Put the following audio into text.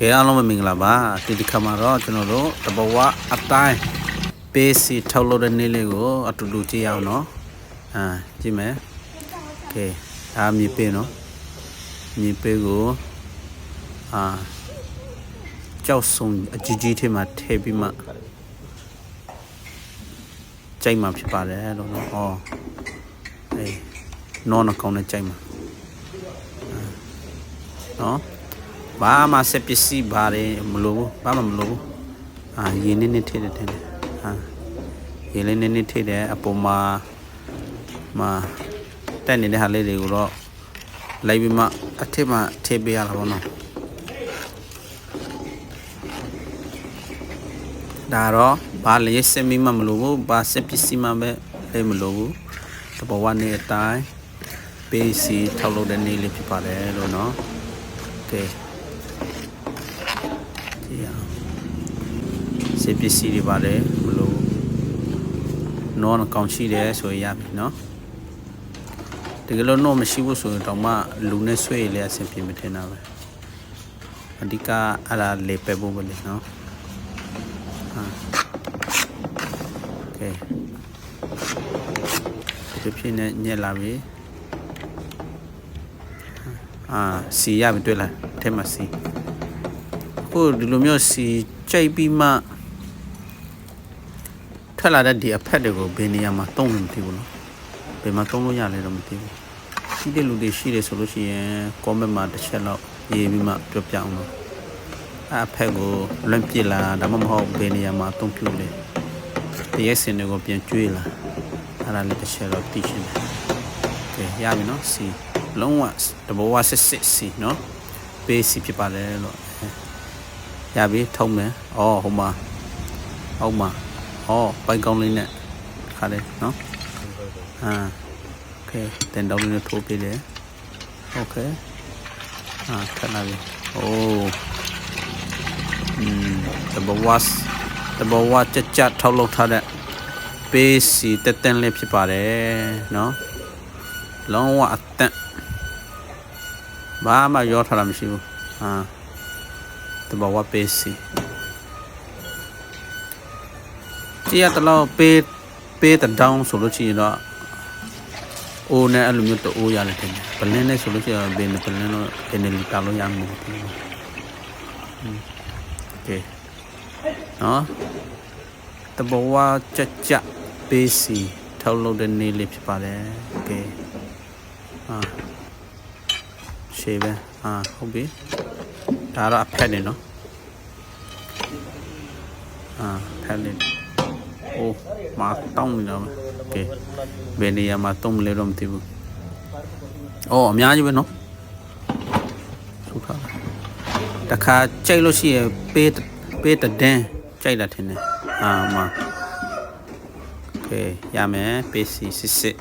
ကဲအားလုံးပဲမင်္ဂလာပါဒီတစ်ခါမှာတော့ကျွန်တော်တို့တဘဝအတိုင်းပေးစီထုတ်လို့တဲ့နေ့လေးကိုအတူတူကြည့်ရအောင်နော်အာကြည့်မယ်ကဲဒါမြေပေးနော်မြေပေးကိုအာကြောက်ဆုံအကြီးကြီးထဲမှာထည့်ပြီးမှကြိုက်မှဖြစ်ပါတယ်လို့နော်ဩအေးနော်နှကောင်နဲ့ကြိုက်မှနော် ဘာမှစက်ပစ္စည်းပါတယ်မလိုဘူးဘာမှမလိုဘူးအာရင်းနေနေထည့်တယ်ထည့်တယ်အာရင်းလေးနေနေထည့်တယ်အပေါ်မှာမှာတက်နေတဲ့ဟာလေးတွေကိုတော့လိုက်ပြီးမှအထက်မှာထည့်ပေးရတာပေါ့နော်ဒါတော့ဘာလဲစက်မီမှမလိုဘူးဘာစက်ပစ္စည်းမှပဲလည်းမလိုဘူးတဘောဝနေအတိုင်းပေးစီထောက်လုပ်တဲ့နေ့လေးဖြစ်ပါတယ်လို့နော်โอเค ကြည့်အောင်စေပစ္စည်းတွေပါတယ်ဘလို့နောအကောင့်ရှိတယ်ဆိုရင်ရပြီเนาะတကယ်လို့နောမရှိဘူးဆိုရင်တော့မှလူနဲ့ဆွဲရလေအဆင်ပြေမထင်တာပဲအဓိကအဲ့ဒါလေပဲဖို့ပဲလေเนาะဟာโอเคဒီဖြစ်နေညက်လာပြီအာစီရပြီတွေ့လားအထဲမှာစီ ခုဒီလိုမျိုးစီကြိတ်ပြီးမှထွက်လာတဲ့ဒီအဖက်တွေကိုဘယ်နေရာမှာတုံးလို့မသိဘူးနော်ဘယ်မှာတုံးလို့ရလဲတော့မသိဘူးရှိတဲ့လူတွေရှိတယ်ဆိုလို့ရှိရင် comment မှာတစ်ချက်တော့ရေးပြီးမှပြောပြအောင်လို့အဲ့အဖက်ကိုလွန့်ပြစ်လာဒါမှမဟုတ်ဘယ်နေရာမှာတုံးပြလဲတရက်စင်တွေကိုပြန်ကျွေးလာအဲ့ဒါလေးတစ်ချက်တော့သိချင်တယ်ကဲရပြီနော်စီလုံးဝတဘောဝစစ်စစ်စီနော်ပေးစီဖြစ်ပါတယ်လို့ ရပြီထုံးမယ်။အော်ဟိုမှာဟိုမှာအော်ပိုင်ကောင်းလေးနဲ့ခါလေးနော်။အာโอเคတန်တောင်းလေးနဲ့ထိုးပေးတယ်။โอเคအာထပ်လာပြီ။အိုးอืมတဘဝတ်တဘဝကြကြထောက်လောက်ထားတဲ့ပေးစီတက်တန်လေးဖြစ်ပါတယ်နော်။လုံးဝအတန့်ဘာမှရောထားတာမရှိဘူး။အာ တဘာဝပေးစီကြည့်ရတလို့ပေးပေးတဒေါင်းဆိုလို့ရှိရင်တော့အိုးနဲ့အဲ့လိုမျိုးတိုးရတယ်တင်ပလင်းနဲ့ဆိုလို့ရှိရင်ဘယ်နဲ့ပလင်းတော့ဘယ်နဲ့လီတာလို့ရမှာမဟုတ်ဘူးโอเคနော်တဘဝကြကြပေးစီထောက်လို့တဲ့နေ့လေးဖြစ်ပါတယ်โอเคအာရှေ့ပဲအာဟုတ်ပြီ ဒါတော့အဖက်နေနော်အာဖက်နေအိုးမတောင်းနေတော့ကဲဘယ်နေရာမှာတုံးလဲတော့မသိဘူးအော်အများကြီးပဲနော်ဆုထားတခါကြိတ်လို့ရှိရင်ပေးပေးတဒန်းကြိုက်တာထင်တယ်အာမကဲရမယ်ပေးစီစစ်စစ်